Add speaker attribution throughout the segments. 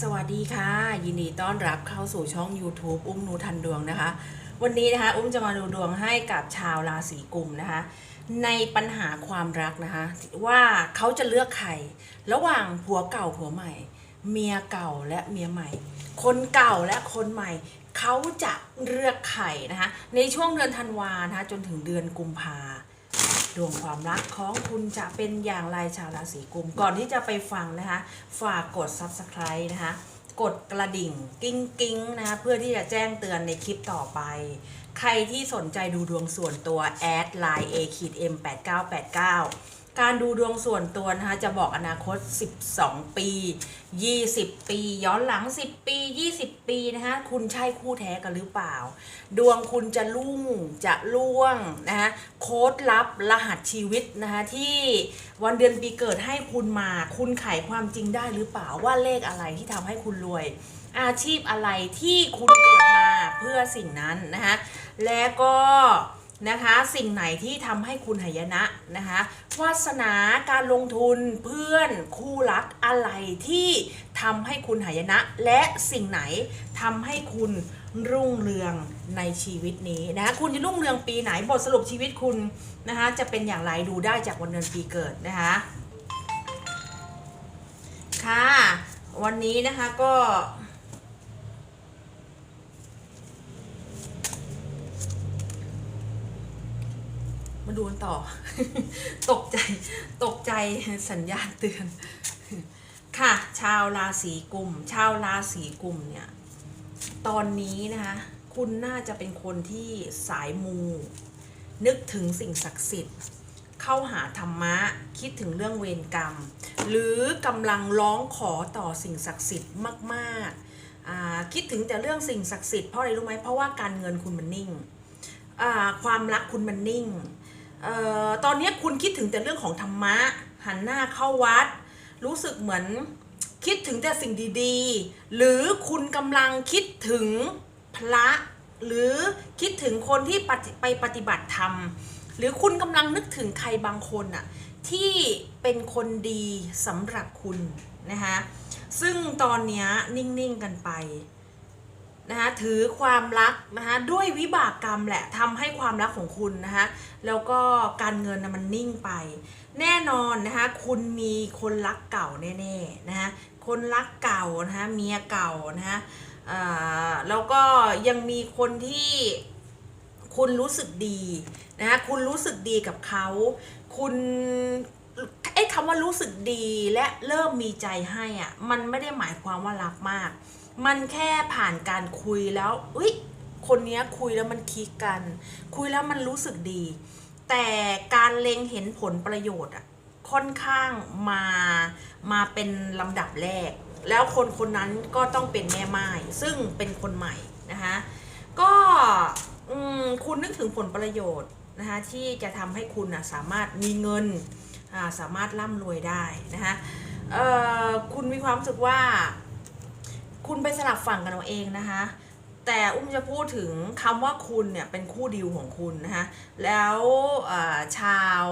Speaker 1: สวัสดีค่ะ ยินดีต้อนรับเข้าสู่ช่อง YouTube อุ้มนูทันดวงนะคะ วันนี้นะคะ อุ้มจะมาดูดวงให้กับชาวราศีกุมนะคะ ในปัญหาความรักนะคะ ว่าเขาจะเลือกใครระหว่างผัวเก่าผัวใหม่ เมียเก่าและเมียใหม่ คนเก่าและคนใหม่เขาจะเลือกใครนะคะ ในช่วงเดือนธันวานะคะจนถึงเดือนกุมภา ดวงความรักของคุณจะเป็นอย่างไรชาวราศีกุม ก่อนที่จะไปฟังนะคะ ฝากกด subscribe นะคะ กดกระดิ่งกิ้งกิ้งนะคะเพื่อที่จะแจ้งเตือนในคลิปต่อไป ใครที่สนใจดูดวงส่วนตัวแอดไลน์ a k m 8 9 8 9 การดูดวงส่วนตัวนะคะจะบอกอนาคต 12 ปี 20 ปี ย้อนหลัง 10 ปี 20 ปีนะคะคุณใช่คู่แท้กันหรือเปล่า ดวงคุณจะลุ่งจะล่วงนะคะโค้ดลับรหัสชีวิตนะคะที่วันเดือนปีเกิดให้คุณมา คุณไขความจริงได้หรือเปล่าว่าเลขอะไรที่ทำให้คุณรวย อาชีพอะไรที่คุณเกิดมาเพื่อสิ่งนั้นนะคะและก็ นะคะ สิ่งไหนที่ทำให้คุณหายนะนะคะ วาสนาการลงทุนเพื่อนคู่รักอะไรที่ทำให้คุณหายนะ และสิ่งไหนทำให้คุณรุ่งเรืองในชีวิตนี้นะคะคุณจะรุ่งเรืองปีไหนบทสรุปชีวิตคุณนะคะจะเป็นอย่างไรดูได้จากวันเดือนปีเกิดนะคะค่ะ วันนี้นะคะก็ ดูกันต่อ ตกใจ ตกใจสัญญาณเตือน ค่ะ ชาวราศีกุม ชาวราศีกุมเนี่ย ตอนนี้นะคะ คุณน่าจะเป็นคนที่สายมู นึกถึงสิ่งศักดิ์สิทธิ์ เข้าหาธรรมะ คิดถึงเรื่องเวรกรรม หรือกำลังร้องขอต่อสิ่งศักดิ์สิทธิ์มากๆ คิดถึงแต่เรื่องสิ่งศักดิ์สิทธิ์เพราะอะไรรู้ไหมเพราะว่าการเงินคุณมันนิ่งความรักคุณมันนิ่ง เอ่อตอนนี้คุณคิดถึงแต่เรื่องของธรรมะ หันหน้าเข้าวัด รู้สึกเหมือนคิดถึงแต่สิ่งดีๆ หรือคุณกำลังคิดถึงพระ หรือคิดถึงคนที่ไปปฏิบัติธรรม หรือคุณกำลังนึกถึงใครบางคนอะที่เป็นคนดีสำหรับคุณนะคะซึ่งตอนนี้นิ่ง ๆ กันไป นะคะถือความรักนะคะด้วยวิบากกรรมแหละทำให้ความรักของคุณนะคะแล้วก็การเงินนะมันนิ่งไป แน่นอนนะคะคุณมีคนรักเก่าแน่ๆนะคะคนรักเก่านะคะเมียเก่านะคะแล้วก็ยังมีคนที่คุณรู้สึกดีนะคะคุณรู้สึกดีกับเขา คุณไอ้คำว่ารู้สึกดีและเริ่มมีใจให้อะมันไม่ได้หมายความว่ารักมาก มันแค่ผ่านการคุยแล้วอุ้ยคนเนี้ยคุยแล้วมันคลิกกัน คุยแล้วมันรู้สึกดี แต่การเล็งเห็นผลประโยชน์อะค่อนข้างมามาเป็นลำดับแรก แล้วคนคนนั้นก็ต้องเป็นแม่ไม้ซึ่งเป็นคนใหม่นะคะก็คุณนึกถึงผลประโยชน์นะคะที่จะทำให้คุณนะสามารถมีเงินสามารถร่ำรวยได้นะคะคุณมีความรู้สึกว่า คุณไปสลับฝั่งกันเอาเองนะคะ แต่อุ้มจะพูดถึงคำว่าคุณเนี่ยเป็นคู่ดิวของคุณนะคะแล้วชาว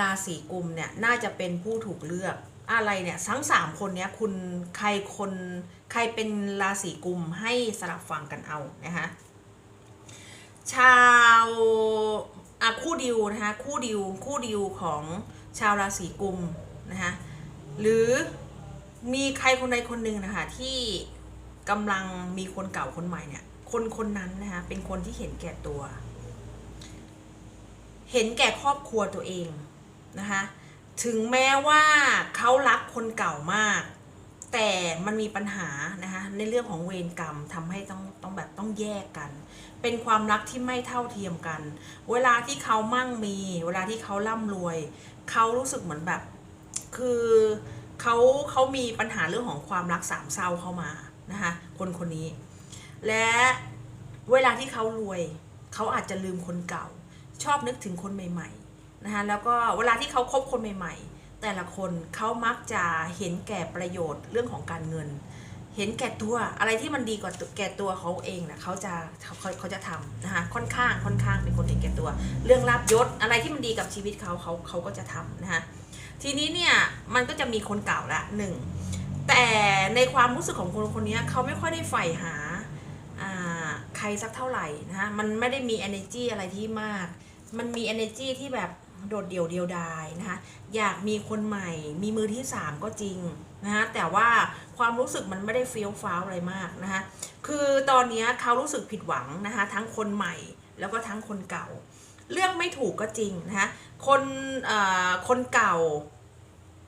Speaker 1: ราศีกุมเนี่ยน่าจะเป็นผู้ถูกเลือกอะไรเนี่ยทั้งสามคนเนี้ยคุณใครคนใครเป็นราศีกุมให้สลับฝั่งกันเอานะคะชาวอะคู่ดิวนะคะคู่ดิวคู่ดิวของชาวราศีกุมนะคะหรือ มีใครคนใดคนหนึ่งนะคะที่กำลังมีคนเก่าคนใหม่เนี่ย คนคนนั้นนะคะเป็นคนที่เห็นแก่ตัว เห็นแก่ครอบครัวตัวเองนะคะถึงแม้ว่าเขารักคนเก่ามาก แต่มันมีปัญหานะคะในเรื่องของเวรกรรมทำให้ต้องต้องแบบต้องแยกกัน เป็นความรักที่ไม่เท่าเทียมกัน เวลาที่เขามั่งมี เวลาที่เขาร่ำรวย เขารู้สึกเหมือนแบบคือ เขาเขามีปัญหาเรื่องของความรักสามเศร้าเข้ามานะคะคนคนนี้ และเวลาที่เขารวยเขาอาจจะลืมคนเก่า ชอบนึกถึงคนใหม่ๆนะคะแล้วก็เวลาที่เขาคบคนใหม่ ๆ แต่ละคนเขามักจะเห็นแก่ประโยชน์เรื่องของการเงิน เห็นแก่ตัวอะไรที่มันดีกว่าแก่ตัวเขาเองนะเขาจะเขาเขาเขาจะทำนะคะค่อนข้างค่อนข้างเป็นคนเห็นแก่ตัว เรื่องลาบยศอะไรที่มันดีกับชีวิตเขาเขาเขาก็จะทำนะคะ ทีนี้เนี่ยมันก็จะมีคนเก่าละหนึ่งแต่ในความรู้สึกของคนคนนี้เขาไม่ค่อยได้ใฝ่หาใครสักเท่าไหร่นะคะมันไม่ได้มี energy อะไรที่มาก มันมี energy ที่แบบโดดเดี่ยวเดียวดายนะคะอยากมีคนใหม่มีมือที่ 3 ก็จริงนะคะแต่ว่าความรู้สึกมันไม่ได้เฟี้ยวฟ้าวอะไรมากนะคะคือตอนนี้เขารู้สึกผิดหวังนะคะทั้งคนใหม่แล้วก็ทั้งคนเก่า เลือกไม่ถูกก็จริงนะคะคนเอ่อคนเก่า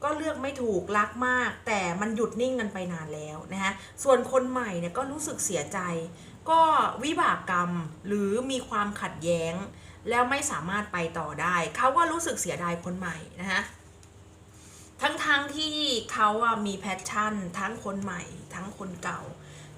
Speaker 1: ก็เลือกไม่ถูกรักมาก แต่มันหยุดนิ่งกันไปนานแล้วนะคะส่วนคนใหม่เนี่ยก็รู้สึกเสียใจ ก็วิบากกรรมหรือมีความขัดแย้ง แล้วไม่สามารถไปต่อได้ เขาก็รู้สึกเสียดายคนใหม่นะคะทั้งๆทที่เขาอะมีแพชชั่น ทั้งคนใหม่ ทั้งคนเก่า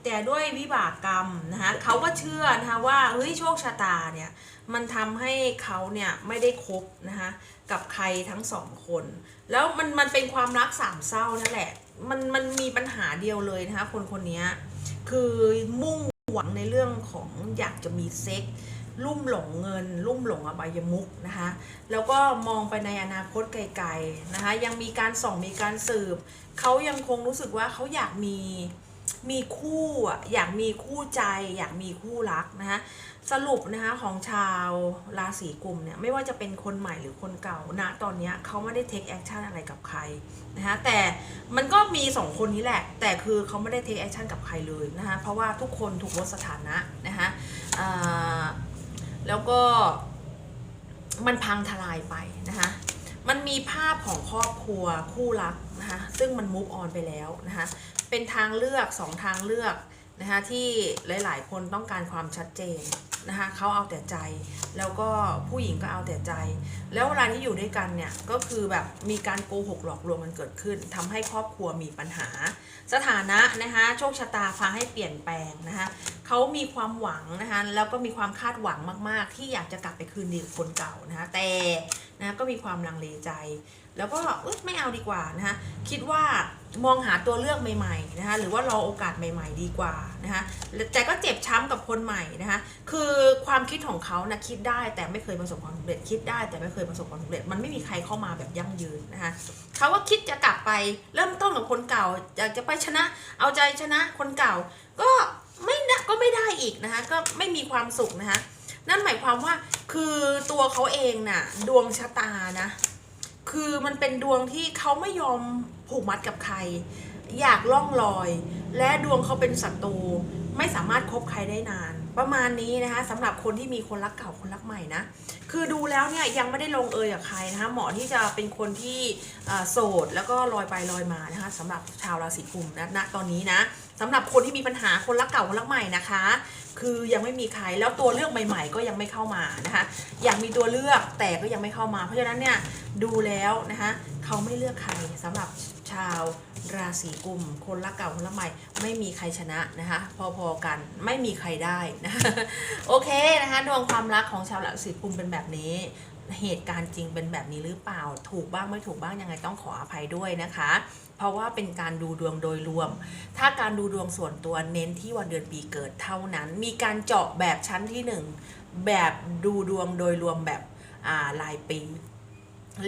Speaker 1: แต่ด้วยวิบากกรรมนะคะเขาก็เชื่อนะคะว่าเฮ้ยโชคชะตาเนี่ยมันทำให้เขาเนี่ยไม่ได้คบนะคะกับใครทั้งสองคน แล้วมันมันเป็นความรักสามเศร้านั่นแหละมันมันมีปัญหาเดียวเลยนะคะคนคนนี้คือมุ่งหวังในเรื่องของอยากจะมีเซ็กลุ่มหลงเงิน ลุ่มหลงอบายมุกนะคะแล้วก็มองไปในอนาคตไกลๆนะคะยังมีการส่องมีการสืบเขายังคงรู้สึกว่าเขาอยากมี มีคู่อะอยากมีคู่ใจอยากมีคู่รักนะคะสรุปนะคะของชาวราศีกุมเนี่ยไม่ว่าจะเป็นคนใหม่หรือคนเก่าณตอนนี้เขาไม่ได้เทคแอคชั่นอะไรกับใครนะคะแต่มันก็มีสองคนนี้แหละ แต่คือเขาไม่ได้เทคแอคชั่นกับใครเลยนะคะเพราะว่าทุกคนถูกลดสถานะนะคะแล้วก็มันพังทลายไปนะคะมันมีภาพของครอบครัวคู่รักนะคะซึ่งมันมูฟออนไปแล้วนะคะ เป็นทางเลือกสองทางเลือกนะคะที่หลาย ๆ คนต้องการความชัดเจนนะคะเขาเอาแต่ใจ แล้วก็ผู้หญิงก็เอาแต่ใจ แล้วเวลาที่อยู่ด้วยกันเนี่ยก็คือแบบมีการโกหกหลอกลวงมันเกิดขึ้นทำให้ครอบครัวมีปัญหา สถานะนะคะโชคชะตาพาให้เปลี่ยนแปลงนะคะเขามีความหวังนะคะแล้วก็มีความคาดหวังมาก ๆ ที่อยากจะกลับไปคืนดีกับคนเก่านะคะแต่นะก็มีความลังเลใจ แล้วก็ไม่เอาดีกว่านะคะคิดว่า มองหาตัวเลือกใหม่ๆนะคะหรือว่ารอโอกาสใหม่ ๆ ดีกว่านะคะแต่ก็เจ็บช้ำกับคนใหม่นะคะคือความคิดของเขานะคิดได้แต่ไม่เคยประสบความสำเร็จคิดได้ แต่ไม่เคยประสบความสำเร็จมันไม่มีใครเข้ามาแบบยั่งยืนนะคะเขาก็คิดจะกลับไปเริ่มต้นกับคนเก่าอยากจะไปชนะ เอาใจชนะคนเก่า ก็ไม่นะก็ไม่ได้อีกนะคะก็ไม่มีความสุขนะคะนั่นหมายความว่าคือตัวเขาเองน่ะดวงชะตานะ คือมันเป็นดวงที่เขาไม่ยอมผูกมัดกับใคร อยากล่องลอย และดวงเขาเป็นศัตรูไม่สามารถคบใครได้นาน ประมาณนี้นะคะสำหรับคนที่มีคนรักเก่าคนรักใหม่นะคือดูแล้วเนี่ยยังไม่ได้ลงเอยกับใครนะคะเหมาะที่จะเป็นคนที่โสดแล้วก็ลอยไปลอยมานะคะสำหรับชาวราศีกุมนะณตอนนี้นะสำหรับคนที่มีปัญหาคนรักเก่าคนรักใหม่นะคะ คือยังไม่มีใครแล้วตัวเลือกใหม่ ๆ ก็ยังไม่เข้ามานะคะอยากมีตัวเลือกแต่ก็ยังไม่เข้ามา เพราะฉะนั้นเนี่ยดูแล้วนะคะเขาไม่เลือกใครสำหรับชาวราศีกุม คนรักเก่าคนรักใหม่ ไม่มีใครชนะนะคะ พอๆกันไม่มีใครได้นะคะโอเคนะคะดวงความรักของชาวราศีกุมเป็นแบบนี้ เหตุการณ์จริงเป็นแบบนี้หรือเปล่า ถูกบ้างไม่ถูกบ้างยังไงต้องขออภัยด้วยนะคะ เพราะว่าเป็นการดูดวงโดยรวม ถ้าการดูดวงส่วนตัวเน้นที่วันเดือนปีเกิดเท่านั้น มีการเจาะแบบชั้นที่หนึ่งแบบดูดวงโดยรวมแบบอ่ารายปี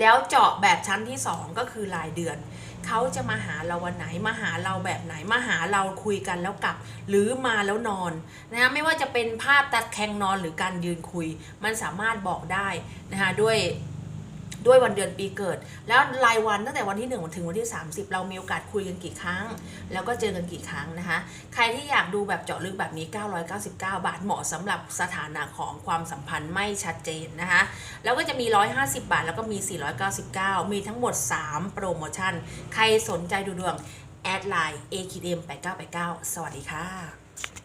Speaker 1: แล้วเจาะแบบชั้นที่สองก็คือรายเดือน เขาจะมาหาเราวันไหน มาหาเราแบบไหน มาหาเราคุยกันแล้วกลับ หรือมาแล้วนอนนะคะไม่ว่าจะเป็นภาพตัดแคงนอนหรือการยืนคุย มันสามารถบอกได้นะคะด้วย ด้วยวันเดือนปีเกิด แล้วรายวันตั้งแต่วันที่1ถึงวันที่ 30 เรามีโอกาสคุยกันกี่ครั้ง แล้วก็เจอกันกี่ครั้งนะคะ ใครที่อยากดูแบบเจาะลึกแบบนี้ 999 บาทเหมาะสำหรับสถานะของความสัมพันธ์ไม่ชัดเจนนะคะ แล้วก็จะมี 150 บาท แล้วก็มี 499 มีทั้งหมด 3 โปรโมชั่น ใครสนใจดูดวงแอดไลน์ AKDM 8989สวัสดีค่ะ